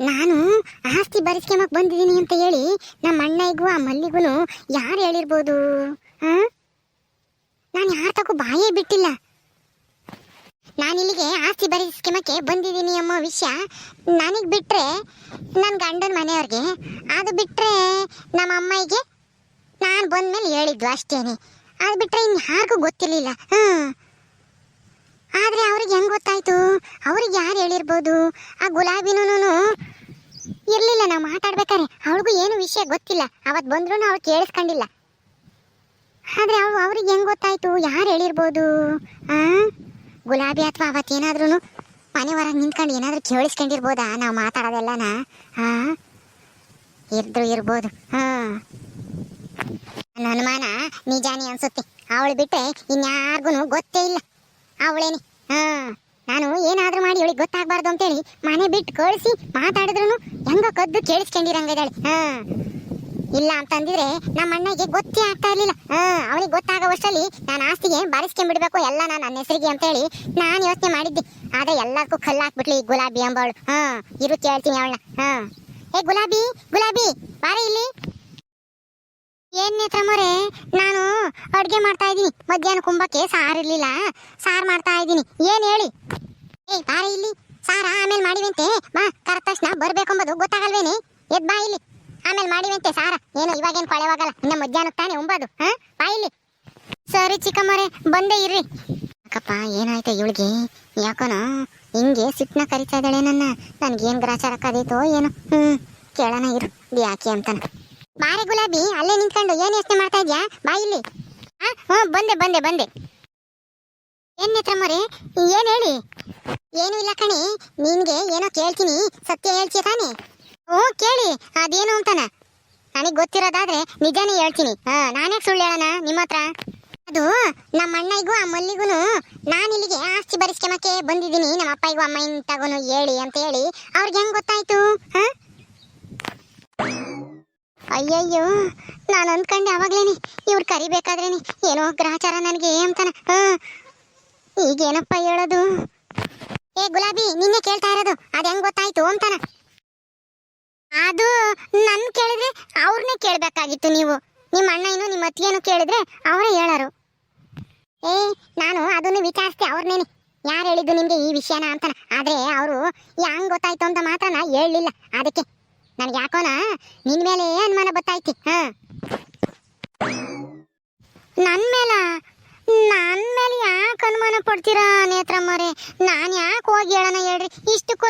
ನಾನು ಆಸ್ತಿ ಬರೆಸ್ಕೊಂಬಕ್ ಬಂದಿದ್ದೀನಿ ಅಂತ ಹೇಳಿ ನಮ್ಮ ಅಣ್ಣಿಗೂ ಆ ಮಲ್ಲಿಗೂ ಯಾರು ಹೇಳಿರ್ಬೋದು? ಹಾಂ ನಾನು ಯಾರ ತಗೋ ಬಾಯೇ ಬಿಟ್ಟಿಲ್ಲ. ನಾನು ಇಲ್ಲಿಗೆ ಆಸ್ತಿ ಬರೆಸ್ಕೊಂಬಕ್ಕೆ ಬಂದಿದ್ದೀನಿ ಅನ್ನೋ ವಿಷಯ ನನಗೆ ಬಿಟ್ಟರೆ ನನ್ನ ಗಂಡನ ಮನೆಯವ್ರಿಗೆ, ಅದು ಬಿಟ್ಟರೆ ನಮ್ಮ ಅಮ್ಮಾಯಿಗೆ ನಾನು ಬಂದ ಮೇಲೆ ಹೇಳಿದ್ದು ಅಷ್ಟೇನೆ. ಅದು ಬಿಟ್ಟರೆ ಇನ್ನು ಯಾರಿಗೂ ಗೊತ್ತಿರಲಿಲ್ಲ. ಹಾಂ ಆದ್ರೆ ಅವ್ರಿಗೆ ಹೆಂಗ್ ಗೊತ್ತಾಯ್ತು? ಅವ್ರಿಗೆ ಯಾರು ಹೇಳಿರ್ಬೋದು? ಆ ಗುಲಾಬಿನೂ ಇರ್ಲಿಲ್ಲ, ನಾವು ಮಾತಾಡ್ಬೇಕಾರೆ ಅವಳಿಗೂ ಏನು ವಿಷಯ ಗೊತ್ತಿಲ್ಲ. ಅವತ್ ಬಂದ್ರು ಅವಳು ಕೇಳಿಸ್ಕೊಂಡಿಲ್ಲ. ಆದ್ರೆ ಅವ್, ಅವ್ರಿಗೆ ಹೆಂಗ್ ಗೊತ್ತಾಯ್ತು? ಯಾರು ಹೇಳಿರ್ಬೋದು? ಆ? ಗುಲಾಬಿ ಅಥವಾ ಅವತ್ತೇನಾದ್ರೂ ಮನೆ ಹೊರಗೆ ನಿಂತ್ಕೊಂಡು ಏನಾದ್ರು ಕೇಳಿಸ್ಕೊಂಡಿರ್ಬೋದಾ? ನಾವು ಮಾತಾಡೋದೆಲ್ಲನ? ಹಾ ಇದ್ರು ಇರ್ಬೋದು. ಹಾ. ನನ್ನ ಅನುಮಾನ ನಿಜಾನಿ ಅನ್ಸುತ್ತೆ. ಅವಳು ಬಿಟ್ರೆ ಇನ್ಯಾರ್ಗು ಗೊತ್ತೇ ಇಲ್ಲ. ಅವಳೇನಿ ಹಾ, ನಾನು ಏನಾದ್ರೂ ಮಾಡಿ ಇವಳಿಗೆ ಗೊತ್ತಾಗ್ಬಾರ್ದು ಅಂತೇಳಿ ಮನೆ ಬಿಟ್ಟು ಕಳಿಸಿ ಮಾತಾಡಿದ್ರು ಹೆಂಗ ಕದ್ದು ಕೇಳಿಸ್ಕೊಂಡಿರಂಗಿದ್ದಾಳೆ. ಹಾ, ಇಲ್ಲ ಅಂತಂದಿದ್ರೆ ನಮ್ಮ ಅಣ್ಣಗೆ ಗೊತ್ತೇ ಆಗ್ತಾ ಇರ್ಲಿಲ್ಲ. ಹಾ, ಅವಳಿಗೆ ಗೊತ್ತಾಗೋವಷ್ಟರಲ್ಲಿ ನಾನು ಆಸ್ತಿಗೆ ಬಾರಿಸ್ಕೊಂಡ್ಬಿಡ್ಬೇಕು ಎಲ್ಲ ನಾನು ನನ್ನ ಹೆಸರಿಗೆ ಅಂತೇಳಿ ನಾನು ಯೋಚನೆ ಮಾಡಿದ್ದೆ. ಆದ್ರೆ ಎಲ್ಲಕ್ಕೂ ಕಲ್ಲಾಕ್ಬಿಟ್ಲಿ ಈ ಗುಲಾಬಿ ಅಂಬವಳು ಹಾ, ಇರು ಕೇಳ್ತೀನಿ ಅವಳನ್ನ. ಹಾ. ಏ ಗುಲಾಬಿ ಗುಲಾಬಿ, ಬಾರ ಇಲ್ಲಿ. ನೇತ್ರಮ್ಮರೇ ನಾನು ಅಡುಗೆ ಮಾಡ್ತಾ ಇದ್ದೀನಿ. ಮಧ್ಯಾಹ್ನ ಕುಂಬಕ್ಕೆ ಸಾರು ಇರಲಿಲ್ಲ. ಸಾರು ಮಾಡ್ತಾ ಇದ್ದೀನಿ. ಏನ್ ಹೇಳಿ? ಏ ಬಾರ ಇಲ್ಲಿ. ಸಾರ? ಆಮೇಲೆ ಮಾಡಿವೆಂತೆ. ಬಾ, ಕರೆದ ತಕ್ಷಣ ಬರ್ಬೇಕೆಂಬುದು ಗೊತ್ತಾಗಲ್ವೇನೆ? ಎದ್ ಬಾ ಇಲ್ಲಿ. ಆಮೇಲೆ ಮಾಡಿವೆಂತೆ ಸಾರ. ಏನು, ಇವಾಗೇನು ಕೊಳೆವಾಗಲ್ಲ? ಇನ್ನು ಮಧ್ಯಾಹ್ನಕ್ಕೆ ತಾನೇ ಉಂಬದು, ಹಾ? ಬಾ ಇಲ್ಲಿ. ಸರಿ ಚಿಕ್ಕಮ್ಮರೇ, ಬಂದೇ ಇರ್ರಿ. ಅಕ್ಕಪ್ಪ ಏನಾಯ್ತು ಇವಳಿಗೆ? ಯಾಕೋನೋ ಹಿಂಗೆ ಸಿಟ್ನ ಕರಿತಾ ಇದ್ದಾಳೆ ನನ್ನ. ನನಗೇನು ಗ್ರಾಚಾರ ಕದೀತೋ ಏನು. ಹ್ಮ್, ಕೇಳೋಣ ಇರು. ಯಾಕೆ ಅಂತಾನೆ. ಬಾರೆ ಗುಲಾಬಿ, ಅಲ್ಲೇ ನಿಂತ್ಕೊಂಡು ಏನ್ ಯೋಚನೆ ಮಾಡ್ತಾ ಇದ್ಯಾ? ಬಾ ಇಲ್ಲಿ. ಹ್ಞೂ, ಬಂದೆ ಬಂದೆ ಬಂದೆ. ಏನ್ ನೇತ್ರಮ್ಮರೇ ಏನ್ ಹೇಳಿ? ಏನು ಇಲ್ಲ ಕಣಿ. ನಿನ್ಗೆ ಏನೋ ಕೇಳ್ತೀನಿ. ಸತ್ಯ ಹೇಳ್ತೀಯ ತಾನೆ? ಓ ಕೇಳಿ. ಅದೇನು ಅಂತಾನ? ನನಗೆ ಗೊತ್ತಿರೋದಾದ್ರೆ ನಿಜಾನೇ ಹೇಳ್ತೀನಿ. ಹಾ ನಾನೇ ಸುಳ್ಳು ಹೇಳೋಣ ನಿಮ್ಮ ಹತ್ರ? ಅದು ನಮ್ಮ ಅಣ್ಣಿಗೂ ಆ ಮಲ್ಲಿಗೂ ನಾನು ಇಲ್ಲಿಗೆ ಆಸ್ತಿ ಬರಿಸ್ಕೆಮಕ್ಕೆ ಬಂದಿದ್ದೀನಿ. ನಮ್ಮ ಅಪ್ಪಾಯಿಗೂ ಅಮ್ಮ ತಗೋನು ಹೇಳಿ ಅಂತ ಹೇಳಿ. ಅವ್ರಿಗೆ ಹೆಂಗ್ ಗೊತ್ತಾಯ್ತು? ಹಾ? ಅಯ್ಯಯ್ಯೋ, ನಾನು ಅಂದ್ಕೊಂಡೆ ಅವಾಗ್ಲೇನಿ ಇವ್ರು ಕರಿಬೇಕಾದ್ರೇನಿ ಏನೋ ಗ್ರಹಚಾರ ನನಗೆ ಅಂತಾನ. ಈಗೇನಪ್ಪ ಹೇಳೋದು? ಏ ಗುಲಾಬಿ, ನಿನ್ನೆ ಕೇಳ್ತಾ ಇರೋದು, ಅದು ಹೆಂಗ್ ಗೊತ್ತಾಯ್ತು ಅಂತಾನ. ಅದು ನನ್ ಕೇಳಿದ್ರೆ ಅವ್ರನ್ನೇ ಕೇಳ್ಬೇಕಾಗಿತ್ತು ನೀವು. ನಿಮ್ಮ ಅಣ್ಣ ಏನು ನಿಮ್ಮ ಅತ್ತಿಗೆನು ಕೇಳಿದ್ರೆ ಅವರೇ ಹೇಳರು. ಏ, ನಾನು ಅದನ್ನು ವಿಚಾರಿಸ್ತೆ ಅವ್ರನ್ನೇನೆ ಯಾರು ಹೇಳಿದ್ದು ನಿಮಗೆ ಈ ವಿಷಯನ ಅಂತಾನ. ಆದ್ರೆ ಅವರು, ಹೆಂಗ್ ಗೊತ್ತಾಯ್ತು ಅಂತ ಮಾತ್ರ ನಾ ಹೇಳಲಿಲ್ಲ. ಅದಕ್ಕೆ ನನ್ಗೆ ಯಾಕೋನ? ನಿನ್ ಮೇಲೆ ಅನುಮಾನ ಗೊತ್ತಾಯ್ತಿ ಹ. ನನ್ ಮೇಲ? ನನ್ ಮೇಲೆ ಯಾಕೆ ಅನುಮಾನ ಪಡ್ತೀರಾ ನೇತ್ರಮ್ಮರೇ? ನಾನು ಯಾಕೆ ಹೋಗಿ ಹೇಳೋಣ ಹೇಳ್ರಿ? ಇಷ್ಟಕ್ಕೂ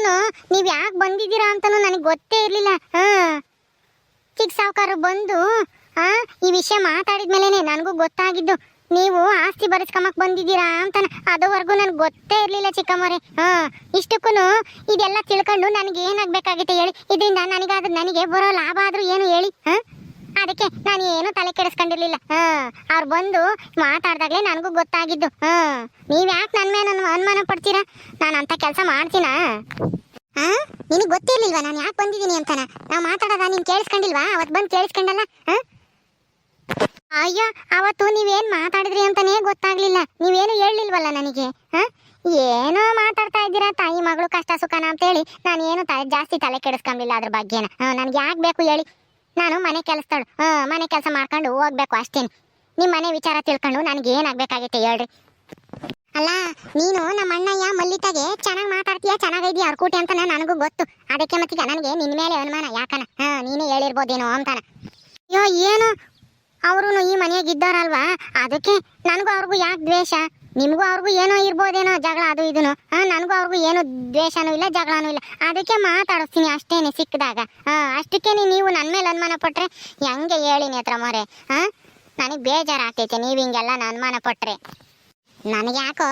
ನೀವು ಯಾಕೆ ಬಂದಿದ್ದೀರಾ ಅಂತನೂ ನನಗೆ ಗೊತ್ತೇ ಇರಲಿಲ್ಲ. ಹ. ಚಿಕ್ಕ ಸಾವುಕಾರ ಬಂದು ಆ ಈ ವಿಷಯ ಮಾತಾಡಿದ್ಮೇಲೆ ನನಗೂ ಗೊತ್ತಾಗಿದ್ದು. ನೀವು ಆಸ್ತಿ ಬರೆಸ್ಕೊಂಬಕ್ ಬಂದಿದ್ದೀರಾ ಅಂತ ಅದುವರೆಗೂ ನನಗೆ ಗೊತ್ತೇ ಇರಲಿಲ್ಲ ಚಿಕ್ಕಮ್ಮರೇ ಹಾ ಇಷ್ಟಕ್ಕೂ ಇದೆಲ್ಲ ತಿಳ್ಕೊಂಡು ನನಗೆ ಏನಾಗಬೇಕಾಗಿತ್ತು ಹೇಳಿ? ಇದರಿಂದ ನನಗಾದ್ರೂ ನನಗೆ ಬರೋ ಲಾಭ ಆದ್ರೂ ಏನು ಹೇಳಿ? ಹಾ? ಅದಕ್ಕೆ ನಾನು ಏನು ತಲೆ ಕೆಡಿಸ್ಕೊಂಡಿರ್ಲಿಲ್ಲ. ಹಾ, ಅವ್ರು ಬಂದು ಮಾತಾಡ್ದಾಗಲೇ ನನಗೂ ಗೊತ್ತಾಗಿದ್ದು. ಹಾ ನೀವು ಯಾಕೆ ನನ್ನ ಮೇಲೆ ಅನುಮಾನ ಪಡ್ತೀರಾ? ನಾನು ಅಂತ ಕೆಲಸ ಮಾಡ್ತೀನ? ಹಾ, ನಿನಗೆ ಗೊತ್ತಿರ್ಲಿಲ್ವಾ ನಾನು ಯಾಕೆ ಬಂದಿದ್ದೀನಿ ಅಂತನ? ನಾವು ಮಾತಾಡೋದ ನೀನು ಕೇಳಿಸ್ಕೊಂಡಿಲ್ವಾ? ಅವತ್ತು ಬಂದು ಕೇಳಿಸ್ಕೊಂಡಲ್ಲ? ಹಾ? ಅಯ್ಯೋ, ಅವತ್ತು ನೀವೇನ್ ಮಾತಾಡಿದ್ರಿ ಅಂತಾನೇ ಗೊತ್ತಾಗ್ಲಿಲ್ಲ. ನೀವೇನು ಹೇಳಿಲ್ವಲ್ಲ ನನಗೆ, ಹಾ? ಏನೋ ಮಾತಾಡ್ತಾ ಇದ್ದೀರಾ ತಾಯಿ ಮಗಳು ಕಷ್ಟ ಸುಖನ ಅಂತೇಳಿ. ನಾನು ಏನು ಜಾಸ್ತಿ ತಲೆ ಕೆಡಿಸ್ಕೊಂಬಿಲ್ಲ ಅದ್ರ ಬಗ್ಗೆನ. ನನ್ಗೆ ಯಾಕೆ ಬೇಕು ಹೇಳಿ. ನಾನು ಮನೆ ಕೆಲಸದಳು ಹಾ, ಮನೆ ಕೆಲಸ ಮಾಡ್ಕೊಂಡು ಹೋಗ್ಬೇಕು ಅಷ್ಟೇನು. ನಿಮ್ಮ ಮನೆ ವಿಚಾರ ತಿಳ್ಕೊಂಡು ನನಗೆ ಏನಾಗ್ಬೇಕಾಗಿತ್ತು ಹೇಳ್ರಿ. ಅಲ್ಲ, ನೀನು ನಮ್ಮ ಅಣ್ಣಯ್ಯ ಮಲ್ಲಿತಾಗೆ ಚೆನ್ನಾಗಿ ಮಾತಾಡ್ತೀಯ ಚೆನ್ನಾಗಿದ್ಯಾ ಅರ್ಕೂಟಿ ಅಂತ ನನಗೂ ಗೊತ್ತು. ಅದಕ್ಕೆ ಮತ್ತೀಗ ನನಗೆ ನಿನ್ನ ಮೇಲೆ ಅನುಮಾನ ಯಾಕನ? ಹಾ, ನೀನೇ ಹೇಳಿರ್ಬೋದೇನೋ ಅಂತಾನ. ಅಯ್ಯೋ, ಏನು? ಅವರು ಈ ಮನೆಯಾಗ ಇದ್ದಾರಲ್ವಾ? ಅದಕ್ಕೆ ನನಗೂ ಅವ್ರಿಗೂ ಯಾಕೆ ದ್ವೇಷ? ನಿಮಗೂ ಅವ್ರಿಗೂ ಏನೋ ಇರ್ಬೋದೇನೋ ಜಗಳ ಅದು ಇದನ್ನು ಹಾ, ನನಗೂ ಅವ್ರಿಗೂ ಏನು ದ್ವೇಷನೂ ಇಲ್ಲ, ಜಗಳನೂ ಇಲ್ಲ. ಅದಕ್ಕೆ ಮಾತಾಡಿಸ್ತೀನಿ ಅಷ್ಟೇನೆ ಸಿಕ್ಕಿದಾಗ. ಅಷ್ಟಕ್ಕೆ ನೀವು ನನ್ನ ಮೇಲೆ ಅನುಮಾನ ಪಟ್ಟರೆ ಹೆಂಗೆ ಹೇಳಿ ನೇತ್ರ ಮೊರೆ? ಹಾ, ನನಗೆ ಬೇಜಾರಾಗ್ತೈತೆ ನೀವು ಹಿಂಗೆಲ್ಲ ಅನುಮಾನ ಪಟ್ಟರೆ ನನಗೆ ಯಾಕೋ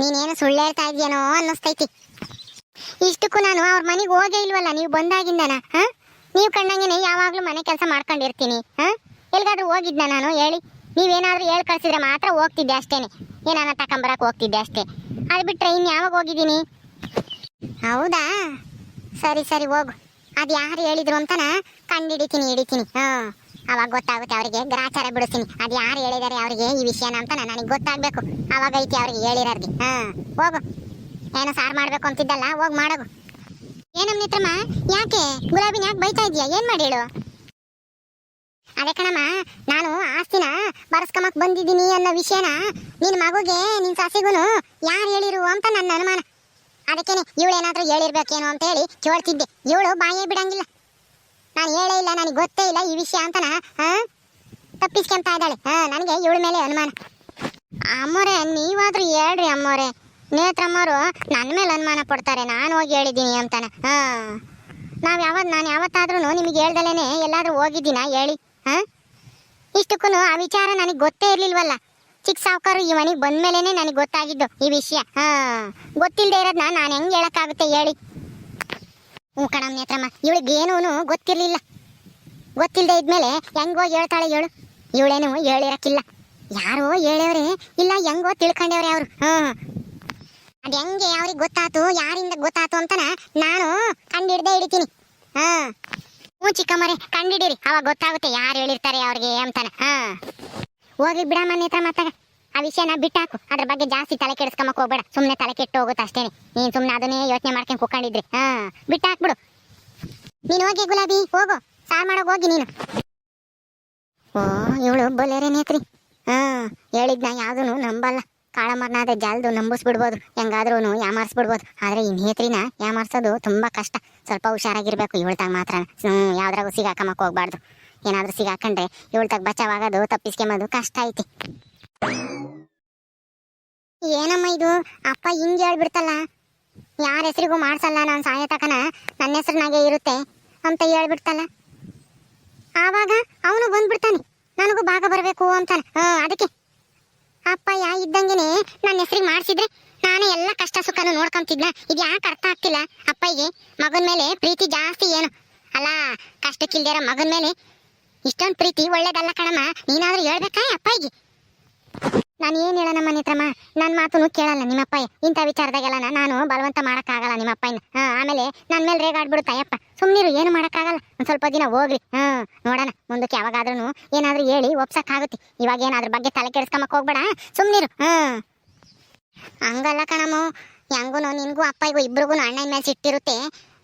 ನೀನೇನು ಸುಳ್ಳು ಹೇಳ್ತಾ ಇದೆಯೇನೋ ಅನ್ನಿಸ್ತೈತಿ. ಇಷ್ಟಕ್ಕೂ ನಾನು ಅವ್ರ ಮನೆಗೆ ಹೋಗೇ ಇಲ್ವಲ್ಲ? ನೀವು ಬಂದಾಗಿಂದನ? ಹಾ, ನೀವು ಕಂಡಂಗೆ ಯಾವಾಗಲೂ ಮನೆ ಕೆಲಸ ಮಾಡ್ಕೊಂಡಿರ್ತೀನಿ. ಹಾ? ಎಲ್ಗಾದ್ರೂ ಹೋಗಿದ್ನ ನಾನು? ಹೇಳಿ. ನೀವೇನಾದ್ರೂ ಹೇಳಿ ಕಳ್ಸಿದ್ರೆ ಮಾತ್ರ ಹೋಗ್ತಿದ್ದೆ ಅಷ್ಟೇನೆ ಏನಾನ ತಕೊಂಬರಕ್ಕೆ ಹೋಗ್ತಿದ್ದೆ ಅಷ್ಟೇ. ಅದು ಬಿಟ್ರೆ ಇನ್ನು ಯಾವಾಗ ಹೋಗಿದ್ದೀನಿ? ಹೌದಾ? ಸರಿ ಸರಿ, ಹೋಗು. ಅದು ಯಾರು ಹೇಳಿದ್ರು ಅಂತನ ಕಂಡಿಡಿತೀನಿ, ಹಿಡಿತೀನಿ. ಹಾ. ಅವಾಗ ಗೊತ್ತಾಗುತ್ತೆ ಅವರಿಗೆ. ಗ್ರಾಚಾರ ಬಿಡಿಸ್ತೀನಿ. ಅದು ಯಾರು ಹೇಳಿದಾರೆ ಅವರಿಗೆ ಈ ವಿಷಯನ ಅಂತ ನನಗೆ ಗೊತ್ತಾಗ್ಬೇಕು. ಅವಾಗ ಐತಿ ಅವ್ರಿಗೆ ಹೇಳಿರೋರ್ಗೆ. ಹಾ. ಹೋಗು. ಏನೋ ಸಾರು ಮಾಡ್ಬೇಕು ಅಂತಿದ್ದಲ್ಲ, ಹೋಗಿ ಮಾಡೋಗು. ಏನಮ್ಮ ನಿತ್ರಮ್ಮ ಯಾಕೆ? ಗುಲಾಬಿನ ಯಾಕೆ ಬೈತಾ ಇದೆಯಾ ಏನ್ ಮಾಡಿ ಹೇಳು? ಅದೇ ಕಣಮ್ಮ, ನಾನು ಆಸ್ತಿನ ಬರ್ಸ್ಕೊಂಬಕ್ ಬಂದಿದ್ದೀನಿ ಅನ್ನೋ ವಿಷಯನ ನಿನ್ ಮಗುಗೆ, ನಿನ್ ಸಸಿಗೂನು ಯಾರು ಹೇಳಿರು ಅಂತ ನನ್ನ ಅನುಮಾನ. ಅದಕ್ಕೇನೆ ಇವಳು ಏನಾದ್ರೂ ಹೇಳಿರ್ಬೇಕೇನೋ ಅಂತ ಹೇಳಿ ಕೇಳ್ತಿದ್ದೆ. ಇವಳು ಬಾಯೇ ಬಿಡಂಗಿಲ್ಲ. ನಾನು ಹೇಳೇ ಇಲ್ಲ, ನನಗೆ ಗೊತ್ತೇ ಇಲ್ಲ ಈ ವಿಷಯ ಅಂತನ ತಪ್ಪಿಸ್ಕೊಂತ ಇದ್ದಾಳೆ. ಹಾ, ನನಗೆ ಇವಳ ಮೇಲೆ ಅನುಮಾನ. ಅಮ್ಮೋರೆ, ನೀವಾದ್ರೂ ಹೇಳ್ರಿ ಅಮ್ಮೋರೆ. ನೇತ್ರಮ್ಮರು ನನ್ನ ಮೇಲೆ ಅನುಮಾನ ಪಡ್ತಾರೆ, ನಾನು ಹೋಗಿ ಹೇಳಿದ್ದೀನಿ ಅಂತಾನೆ. ಹಾ. ನಾವು ಯಾವತ್ತು ನಾನು ಯಾವತ್ತಾದ್ರೂ ನಿಮಗೆ ಹೇಳ್ದಲೇನೆ ಎಲ್ಲಾದರೂ ಹೋಗಿದ್ದೀನಾ ಹೇಳಿ. ಇಷ್ಟಕ್ಕೂ ಆ ವಿಚಾರ ನನಗೆ ಗೊತ್ತೇ ಇರ್ಲಿಲ್ವಲ್ಲ? ಚಿಕ್ಕ ಸಾವುಕಾರು ಈ ಮನೆಗೆ ಬಂದ್ಮೇಲೆನೆ ನನಗೆ ಗೊತ್ತಾಗಿದ್ದು ಈ ವಿಷಯ. ಹಾ ಗೊತ್ತಿಲ್ಲದೆ ಇರೋದನ್ನ ನಾನು ಹೆಂಗ್ ಹೇಳೋಕ್ಕಾಗುತ್ತೆ ಹೇಳಿ. ಹ್ಞೂ ಕಣಮ್ ನೇತ್ರಮ್ಮ ಇವಳಿಗೇನೂ ಗೊತ್ತಿರಲಿಲ್ಲ. ಗೊತ್ತಿಲ್ಲದೆ ಇದ್ಮೇಲೆ ಹೆಂಗೋ ಹೇಳ್ತಾಳೆ ಹೇಳು. ಇವಳೇನು ಹೇಳಿರಕ್ಕಿಲ್ಲ. ಯಾರೋ ಹೇಳವ್ರೆ, ಇಲ್ಲ ಹೆಂಗೋ ತಿಳ್ಕೊಂಡವ್ರೆ ಅವರು. ಹ್ಞೂ ಅದು ಹೆಂಗೆ ಅವ್ರಿಗೆ ಗೊತ್ತಾಯ್ತು ಯಾರಿಂದ ಗೊತ್ತಾಯ್ತು ಅಂತನ ನಾನು ಕಂಡಿಡ್ದೆ ಹಿಡಿತೀನಿ ಹಾ. ಚಿಕ್ಕಮ್ಮರೆ, ಕಂಡಿಡೀರಿ. ಅವಾಗ ಗೊತ್ತಾಗುತ್ತೆ ಯಾರು ಹೇಳಿರ್ತಾರೆ ಅವ್ರಿಗೆ ಅಂತಾನೆ ಹಾ. ಹೋಗಿ ಬಿಡಮ್ಮ ನೇತ್ರ ಮಾತಾಗ ಆ ವಿಷಯನ ಬಿಟ್ಟಾಕು. ಅದ್ರ ಬಗ್ಗೆ ಜಾಸ್ತಿ ತಲೆ ಕೆಡಿಸ್ಕೊಂಬಕ್ ಹೋಗ್ಬೇಡ. ಸುಮ್ಮನೆ ತಲೆ ಕೆಟ್ಟು ಹೋಗುತ್ತೆ ಅಷ್ಟೇನೆ. ನೀನ್ ಸುಮ್ಮನೆ ಅದನ್ನೇ ಯೋಚನೆ ಮಾಡ್ಕೊಂಡು ಕುತ್ಕೊಂಡಿದ್ರಿ. ಹಾ. ಬಿಟ್ಟಾಕ್ಬಿಡು ನೀನು ಹೋಗಿ ಗುಲಾಬಿ, ಹೋಗು. ಸಾರ್ ಮಾಡೋ ಹೋಗಿ ನೀನು. ಓ, ಇವಳು ಬೊಲೇರೇ ನೇತ್ರಿ. ಹಾ. ಹೇಳಿದ್ನ ಯಾವ್ದು ನಂಬಲ್ಲ. ಕಾಳಮರ್ನಾದ ಜಲ್ದು ನಂಬಿಸ್ಬಿಡ್ಬೋದು. ಹೆಂಗಾದ್ರೂ ಯಾಮಾರಿಸ್ಬಿಡ್ಬೋದು. ಆದ್ರೆ ಈ ನೇತ್ರಿನ ಯಾಮಾರ್ಸೋದು ತುಂಬಾ ಕಷ್ಟ. ಸ್ವಲ್ಪ ಹುಷಾರಾಗಿರ್ಬೇಕು ಇವಳ್ತಾಗ ಮಾತ್ರ. ಹ್ಮ್, ಯಾವ್ದ್ರಾಗೂ ಸಿಗಾಕಮಕ್ ಹೋಗ್ಬಾರ್ದು. ಏನಾದ್ರೂ ಸಿಗಾಕಂಡ್ರೆ ಇವಳ್ತಾಗ ಬಚಾವಾಗೋದು ತಪ್ಪಿಸ್ಕೊಂಬೋದು ಕಷ್ಟ ಐತಿ. ಏನಮ್ಮ ಇದು? ಅಪ್ಪ ಹಿಂಗ್ ಹೇಳ್ಬಿಡ್ತಲ್ಲ? ಯಾರ ಹೆಸರಿಗೂ ಮಾಡ್ಸಲ್ಲ ನಾನು ಸಾಯ ತಕನ? ನನ್ನ ಹೆಸರಿನಾಗೆ ಇರುತ್ತೆ ಅಂತ ಹೇಳ್ಬಿಡ್ತಲ್ಲ? ಆವಾಗ ಅವನು ಬಂದ್ಬಿಡ್ತಾನೆ. ನನಗೂ ಭಾಗ ಬರಬೇಕು ಅಂತಾನೆ. ಹಾ ಅದಕ್ಕೆ ಅಪ್ಪ ಯಾ ಇದ್ದಂಗೆನೆ ನನ್ನ ಹೆಸರಿಗೆ ಮಾಡಿಸಿದ್ರೆ ನಾನೇ ಎಲ್ಲ ಕಷ್ಟ ಸುಖನು ನೋಡ್ಕೊಂತಿದ್ನ. ಇದು ಯಾಕೆ ಅರ್ಥ ಆಗ್ತಿಲ್ಲ? ಅಪ್ಪಯ್ಯಗೆ ಮಗನ ಮೇಲೆ ಪ್ರೀತಿ ಜಾಸ್ತಿ ಏನು? ಅಲ್ಲ, ಕಷ್ಟಕ್ಕಿಲ್ದಿರೋ ಮಗನ ಮೇಲೆ ಇಷ್ಟೊಂದು ಪ್ರೀತಿ ಒಳ್ಳೇದಲ್ಲ ಕಣಮ್ಮ. ನೀನಾದ್ರೂ ಹೇಳ್ಬೇಕಾ ಅಪ್ಪಯ್ಯಗೆ ನಾನು ಏನು ಹೇಳೋಣ ಮನೆ ಹತ್ರಮ್ಮ? ನನ್ನ ಮಾತುನು ಕೇಳಲ್ಲ ನಿಮ್ಮಪ್ಪ ಇಂಥ ವಿಚಾರದಾಗೆಲ್ಲ ನಾನು ಬಲವಂತ ಮಾಡೋಕ್ಕಾಗಲ್ಲ ನಿಮ್ಮಪ್ಪನ ಹಾಂ, ಆಮೇಲೆ ನನ್ನ ಮೇಲೆ ರೇಗಾಡ್ಬಿಡುತ್ತಾ ಯಪ್ಪ ಸುಮ್ಮನಿರು ಏನು ಮಾಡೋಕ್ಕಾಗಲ್ಲ. ಒಂದು ಸ್ವಲ್ಪ ದಿನ ಹೋಗ್ಲಿ ಹಾಂ, ನೋಡೋಣ. ಮುಂದಕ್ಕೆ ಯಾವಾಗಾದ್ರೂ ಏನಾದರೂ ಹೇಳಿ ಒಪ್ಸೋಕ್ಕಾಗುತ್ತೆ. ಇವಾಗ ಏನಾದ್ರ ಬಗ್ಗೆ ತಲೆ ಕೆಡಿಸ್ಕೊಂಬಕ್ಕೆ ಹೋಗ್ಬೇಡ. ಸುಮ್ಮನಿರು ಹಾಂ. ಹಂಗಲ್ಲ ಕಣಮ್ಮ. ಹೆಂಗೂ ನಿನಗೂ ಅಪ್ಪಾಯಿಗೂ ಇಬ್ರಿಗೂ ಅಣ್ಣ ಮೇಲೆ ಸಿಟ್ಟಿರುತ್ತೆ.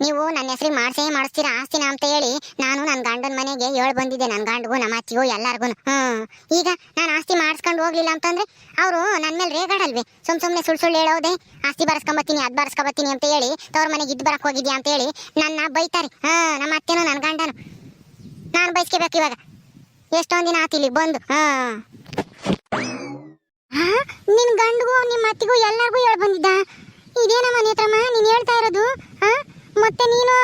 ನೀವು ನನ್ನ ಹೆಸರಿಗೆ ಮಾಡ್ಸೇ ಮಾಡಿಸ್ತೀರಾ, ಆಸ್ತಿನ ಅಂತ ಹೇಳಿ ನಾನು ನನ್ನ ಗಂಡನ ಮನೆಗೆ ಹೇಳಿ ಬಂದಿದ್ದೆ ನನ್ನ ಗಂಡಗೂ, ನಮ್ಮ ಅತ್ತಿಗೂ ಎಲ್ಲರಿಗೂ ಹ್ಞೂ ಈಗ ನಾನು ಆಸ್ತಿ ಮಾಡಿಸ್ಕೊಂಡು ಹೋಗ್ಲಿಲ್ಲ ಅಂತಂದ್ರೆ ಅವರು ನನ್ನ ಮೇಲೆ ರೇಗಾಡಲ್ವೇ? ಸುಮ್ ಸುಮ್ಮನೆ ಸುಳ್ಳು ಸುಳ್ಳು ಹೇಳೋದೆ, ಆಸ್ತಿ ಬರ್ಸ್ಕೊಂಬತ್ತೀನಿ, ಅದು ಬರ್ಸ್ಕೊಂಬತ್ತೀನಿ ಅಂತ ಹೇಳಿ ತವ್ರ ಮನೆಗೆ ಇದ್ದು ಬರಕ್ಕೆ ಹೋಗಿದ್ಯಾ ಅಂತ ಹೇಳಿ ನನ್ನ ಬೈತಾರೆ. ಹಾಂ, ನಮ್ಮ ಅತ್ತೆನೂ ನನ್ನ ಗಂಡನು. ನಾನು ಬೈಸ್ಕೋಬೇಕು ಇವಾಗ. ಎಷ್ಟೊಂದು ದಿನ ಇಲ್ಲಿ ಬಂದು. ಹಾಂ. ನಿನ್ನ ನಿನ್ ಗಂಡಗೂ ನಿಮ್ಮ ಅತ್ತಿಗೂ ಎಲ್ಲರಿಗೂ ಹೇಳಿ ಬಂದಿದ್ದ? ಇದೇನಮ್ಮ ನೇತ್ರಮ್ಮ? ನೀನು ಹೇಳ್ತಾ ಇರೋದು ಹಾ? ಮತ್ತೆ ನೀನು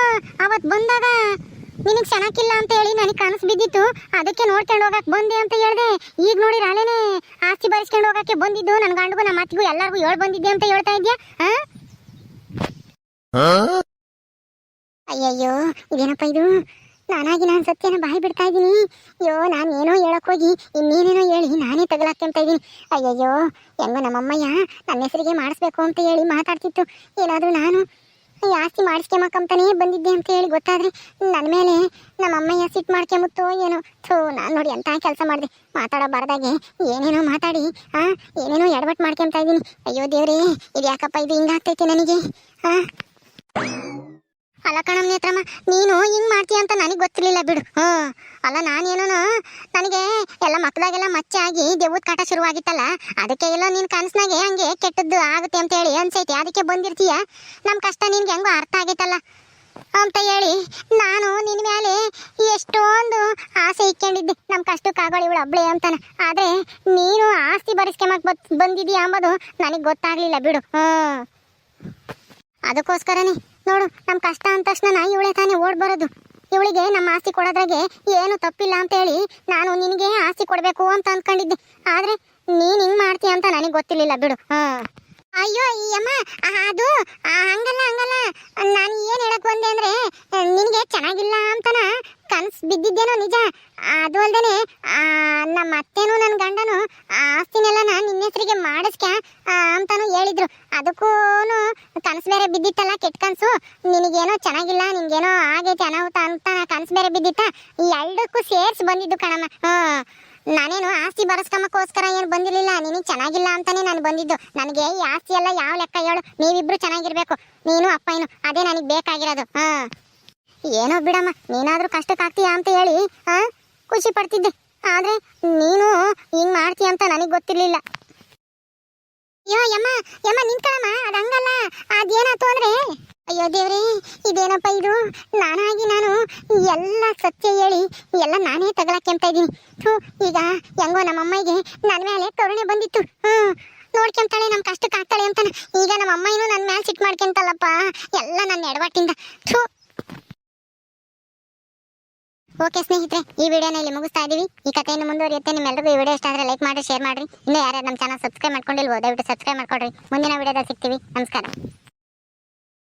ಅವತ್ ಬಂದಾಗ ನಿನಗೆ ಚೆನ್ನಾಗಿಲ್ಲ ಅಂತ ಹೇಳಿ ನನಗೆ ಕನಸು ಬಿದ್ದಿತ್ತು. ಅದಕ್ಕೆ ನೋಡ್ಕೊಂಡು ಹೋಗಕ್ಕೆ ಬಂದೆ ಅಂತ ಹೇಳಿದೆ. ಈಗ ನೋಡಿ ರಾಲೇನೆ ಆಸ್ತಿ ಬರೆಸ್ಕೊಂಡು ಹೋಗಕ್ಕೆ ಬಂದಿದ್ದು. ನನ್ನ ಗಂಡಗೂ ನಮ್ಮ ಅತ್ತಿಗೂ ಎಲ್ಲರಿಗೂ ಹೇಳಿ ಬಂದಿದ್ದೆ ಅಂತ ಹೇಳ್ತಾ ಇದ್ಯಾ? ಹಾ? ಅಯ್ಯಯ್ಯೋ ಇದೇನಪ್ಪ ಇದು? ನಾನಾಗಿ ನಾನು ಸತ್ಯನ ಬಾಯಿ ಬಿಡ್ತಾ ಇದ್ದೀನಿ ಅಯ್ಯೋ, ನಾನು ಏನೋ ಹೇಳಕ್ ಹೋಗಿ, ಇನ್ನೇನೇನೋ ಹೇಳಿ, ನಾನೇ ತಗಲಾಕ್ಕೊಂತ ಇದ್ದೀನಿ ಅಯ್ಯಯ್ಯೋ, ಹೆಂಗೋ ನಮ್ಮಮ್ಮಯ್ಯ ನನ್ನ ಹೆಸರಿಗೆ ಮಾಡಿಸ್ಬೇಕು ಅಂತ ಹೇಳಿ ಮಾತಾಡ್ತಿತ್ತು. ಏನಾದರೂ ನಾನು ಆಸ್ತಿ ಮಾಡಿಸ್ಕೊಂಬಕ್ಕಂತಾನೇ ಬಂದಿದ್ದೆ ಅಂತ ಹೇಳಿ ಗೊತ್ತಾದ್ರೆ ನನ್ನ ಮೇಲೆ ನಮ್ಮಮ್ಮಯ್ಯ ಸಿಟ್ ಸಿಟ್ಟು ಮಾಡ್ಕೊಂಬಿಟ್ಟು ಏನೋ. ಥೂ, ನಾನು ನೋಡಿ ಅಂತ ಕೆಲಸ ಮಾಡಿದೆ. ಮಾತಾಡೋ ಬಾರ್ದಾಗೆ ಏನೇನೋ ಮಾತಾಡಿ, ಆ, ಏನೇನೋ ಎಡವಟ್ಟು ಮಾಡ್ಕೊಂತ ಇದ್ದೀನಿ ಅಯ್ಯೋ ದೇವರೇ ಇದು ಯಾಕಪ್ಪ ಇದು ಹಿಂಗಾಗ್ತೈತೆ ನನಗೆ? ನೇತ್ರಮ್ಮ ನೀನು ಹಿಂಗ್ ಮಾಡ್ತೀಯ ಅಂತ ನನಗೆ ಗೊತ್ತಿರಲಿಲ್ಲ ಬಿಡು. ಹ್ಞೂ ಅಲ್ಲ ನಾನೇನೋ ನನಗೆ ಎಲ್ಲ ಮಕ್ಕಳಾಗೆಲ್ಲ ಮಚ್ಚಾಗಿ ದೆವ್ವದ ಕಾಟ ಶುರುವಾಗಿತ್ತಲ್ಲ, ಅದಕ್ಕೆ ಎಲ್ಲೋ ನಿನ್ ಕನಸಿನಾಗೆ ಹಂಗೆ ಕೆಟ್ಟದ್ದು ಆಗುತ್ತೆ ಅಂತ ಹೇಳಿ ಅನ್ಸೈತಿ. ಅದಕ್ಕೆ ಬಂದಿರ್ತೀಯ? ನಮ್ಮ ಕಷ್ಟ ನಿನ್ಗೆ ಹೆಂಗೋ ಅರ್ಥ ಆಗೈತಲ್ಲ. ಅಂತ ಹೇಳಿ ನಾನು ನಿನ್ನ ಮೇಲೆ ಎಷ್ಟೊಂದು ಆಸೆ ಇಕ್ಕೊಂಡಿದ್ದೆ. ನಮ್ಮ ಕಷ್ಟಕ್ಕಾಗೋಳು ಇವಳು ಒಬ್ಳೆ ಅಂತಾನೆ. ಆದ್ರೆ ನೀನು ಆಸ್ತಿ ಬರಿಸ್ಕೊಂಬಕ್ ಬಂದಿದೀಯ ಅಂಬೋದು ನನಗೆ ಗೊತ್ತಾಗ್ಲಿಲ್ಲ ಬಿಡು. ಹ್ಞೂ ಅದಕ್ಕೋಸ್ಕರನೇ. ನೋಡು ನಮ್ಮ ಕಷ್ಟ ಅಂದ ತಕ್ಷಣ ಇವಳೆ ತಾನೇ ಓಡ್ ಬರೋದು. ಇವಳಿಗೆ ನಮ್ಮ ಆಸ್ತಿ ಕೊಡೋದ್ರಾಗೆ ಏನು ತಪ್ಪಿಲ್ಲ ಅಂತ ಹೇಳಿ ನಾನು ನಿನಗೆ ಆಸ್ತಿ ಕೊಡಬೇಕು ಅಂತ ಅನ್ಕೊಂಡಿದ್ದೆ. ಆದ್ರೆ ನೀನು ಹಿಂಗ್ ಮಾಡ್ತೀಯ ಅಂತ ನನಗೆ ಗೊತ್ತಿರ್ಲಿಲ್ಲ ಬಿಡು. ಹಾ ಅಯ್ಯೋ ಅಮ್ಮ ಅದು ಹಂಗಲ್ಲ ಹಂಗಲ್ಲ. ನಾನು ಏನು ಹೇಳಕ್ ಬಂದೆ ಅಂದ್ರೆ ನಿನಗೆ ಚೆನ್ನಾಗಿಲ್ಲ ಅಂತನ ಕನ್ಸ್ ಬಿದ್ದಿದ್ದೇನೋ ನಿಜ. ಅದು ಅಲ್ದೇನೆ ನಮ್ಮ ಅತ್ತೆನೂ ನನ್ನ ಗಂಡನು ಆಸ್ತಿನೆಲ್ಲ ನಾನು ನಿನ್ನ ಹೆಸರಿಗೆ ಮಾಡಿಸ್ಕ ಅಂತಾನು ಹೇಳಿದ್ರು. ಅದಕ್ಕೂ ಕನಸು ಬೇರೆ ಬಿದ್ದಿತ್ತಲ್ಲ ಕೆಟ್ಟ ಕನಸು. ನಿನಗೇನೋ ಚೆನ್ನಾಗಿಲ್ಲ ನಿನಗೇನೋ ಆಗೈತೆ ಅನಾಹುತ ಅಂತ ಕನಸು ಬೇರೆ ಬಿದ್ದಿತ್ತ. ಎರಡಕ್ಕೂ ಸೇರ್ಸಿ ಬಂದಿದ್ದು ಕಣಮ್ಮ. ಹ್ಮ್. ನಾನೇನು ಆಸ್ತಿ ಬರಸ್ಕಮ್ಮಕ್ಕೋಸ್ಕರ ಏನು ಬಂದಿರಲಿಲ್ಲ? ನೀನು ಚೆನ್ನಾಗಿಲ್ಲ ಅಂತಾನೆ ನಾನು ಬಂದಿದ್ದು. ನನಗೆ ಈ ಆಸ್ತಿ ಎಲ್ಲ ಯಾವ ಲೆಕ್ಕ ಹೇಳು? ನೀವಿಬ್ರು ಚೆನ್ನಾಗಿರ್ಬೇಕು. ನೀನು, ಅಪ್ಪ ಏನು ಅದೇ ನನಗೆ ಬೇಕಾಗಿರೋದು. ಹಾ. ಏನೋ ಬಿಡಮ್ಮ, ನೀನಾದ್ರೂ ಕಷ್ಟಕ್ಕಾಗ್ತೀಯಾ ಅಂತ ಹೇಳಿ, ಹಾ? ಖುಷಿ ಪಡ್ತಿದ್ದೆ. ಆದ್ರೆ ನೀನು ಹಿಂಗ್ ಮಾಡ್ತೀಯ ಅಂತ ನನಗೆ ಗೊತ್ತಿರ್ಲಿಲ್ಲ. ಅಯ್ಯೋ, ಯಮ್ಮ ಯಮ್ಮ ನಿಂತಮ್ಮ ಅದು ಹಂಗಲ್ಲ. ಅದೇನಾಯ್ತು ಅಂದ್ರೆ ಅಯ್ಯೋ ದೇವ್ರೇ, ಇದೇನಪ್ಪ ಇದು? ನಾನಾಗಿ ನಾನು ಎಲ್ಲ ಸತ್ಯ ಹೇಳಿ, ಎಲ್ಲ ನಾನೇ ತಗಲಾಕೆಂತ ಇದ್ದೀನಿ. ಥೂ, ಈಗ ಹೆಂಗೋ ನಮ್ಮ ಅಮ್ಮಗೆ ನನ್ನ ಮೇಲೆ ಕರುಣೆ ಬಂದಿತ್ತು. ಹ್ಞೂ, ನೋಡ್ಕೊಂತಾಳೆ ನಮ್ಮ ಕಷ್ಟಕ್ಕೆ ಆಗ್ತಾಳೆ ಅಂತಾನೆ. ಈಗ ನಮ್ಮ ಅಮ್ಮನೂ ನನ್ನ ಮೇಲೆ ಸಿಟ್ಟು ಮಾಡ್ಕೊಂತಲ್ಲಪ್ಪ ಎಲ್ಲ ನನ್ನ ಎಡವಟ್ಟಿಂದ ಥೂ. ಓಕೆ ಸ್ನೇಹಿತರೆ, ಈ ವಿಡಿಯೋನ ಇಲ್ಲಿ ಮುಗಿಸ್ತಾ ಇದೀವಿ. ಈ ಕಥೆಯನ್ನು ಮುಂದುವರಿಯುತ್ತೆ. ನಿಮ್ಮೆಲ್ಲರಿಗೂ ಈ ವಿಡಿಯೋ ಇಷ್ಟ ಆದರೆ ಲೈಕ್ ಮಾಡಿ ಶೇರ್ ಮಾಡಿರಿ. ಇನ್ನೂ ಯಾರ್ಯಾರು ನಮ್ಮ ಚಾನಲ್ ಸಬ್ಸ್ಕ್ರೈಬ್ ಮಾಡ್ಕೊಂಡಿಲ್ವೋ, ದಯವಿಟ್ಟು ಸಬ್ಸ್ಕ್ರೈಬ್ ಮಾಡ್ಕೊಡ್ರಿ. ಮುಂದಿನ ವಿಡಿಯೋದಲ್ಲಿ ಸಿಗ್ತೀವಿ. ನಮಸ್ಕಾರ.